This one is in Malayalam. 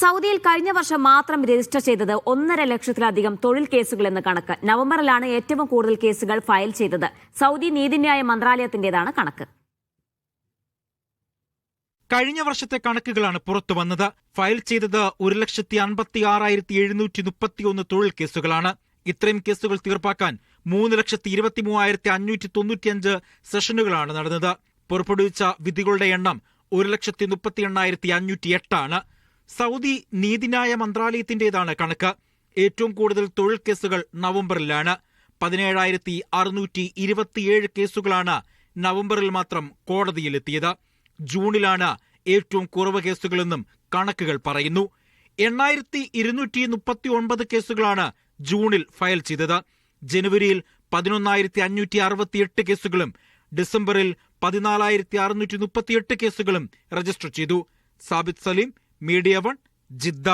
സൗദിയിൽ കഴിഞ്ഞ വർഷം മാത്രം രജിസ്റ്റർ ചെയ്തത് ഒന്നര ലക്ഷത്തിലധികം തൊഴിൽ കേസുകൾ എന്ന് കണക്ക്. നവംബറിലാണ് ഏറ്റവും കൂടുതൽ കേസുകൾ ഫയൽ ചെയ്തത്. സൗദി നീതിന്യായ മന്ത്രാലയത്തിന്റേതാണ് കണക്ക്. കഴിഞ്ഞ വർഷത്തെ കണക്കുകളാണ് പുറത്തു വന്നത്. ഫയൽ ചെയ്തത് ഒരു ലക്ഷത്തി അൻപത്തി ആറായിരത്തി എഴുന്നൂറ്റി മുപ്പത്തിയൊന്ന് തൊഴിൽ കേസുകളാണ്. ഇത്രയും കേസുകൾ തീർപ്പാക്കാൻ മൂന്ന് ലക്ഷത്തി ഇരുപത്തി മൂവായിരത്തി അഞ്ഞൂറ്റി തൊണ്ണൂറ്റിയഞ്ച് സെഷനുകളാണ് നടന്നത്. പുറപ്പെടുവിച്ച വിധികളുടെ എണ്ണം ഒരു ലക്ഷത്തി മുപ്പത്തി എണ്ണായിരത്തി അഞ്ഞൂറ്റി എട്ടാണ്. സൗദി നീതിന്യായ മന്ത്രാലയത്തിന്റേതാണ് കണക്ക്. ഏറ്റവും കൂടുതൽ തൊഴിൽ കേസുകൾ നവംബറിലാണ്. പതിനേഴായിരത്തി അറുന്നൂറ്റി ഇരുപത്തിയേഴ് കേസുകളാണ് നവംബറിൽ മാത്രം കോടതിയിലെത്തിയത്. ജൂണിലാണ് ഏറ്റവും കുറവ് കേസുകളെന്നും കണക്കുകൾ പറയുന്നു. എണ്ണായിരത്തി ഇരുന്നൂറ്റി മുപ്പത്തി ഒൻപത് കേസുകളാണ് ജൂണിൽ ഫയൽ ചെയ്തത്. ജനുവരിയിൽ പതിനൊന്നായിരത്തി അഞ്ഞൂറ്റി അറുപത്തിയെട്ട് കേസുകളും ഡിസംബറിൽ പതിനാലായിരത്തി അറുന്നൂറ്റി മുപ്പത്തിയെട്ട് കേസുകളും രജിസ്റ്റർ ചെയ്തു. Sabith Saleem media one Jeddah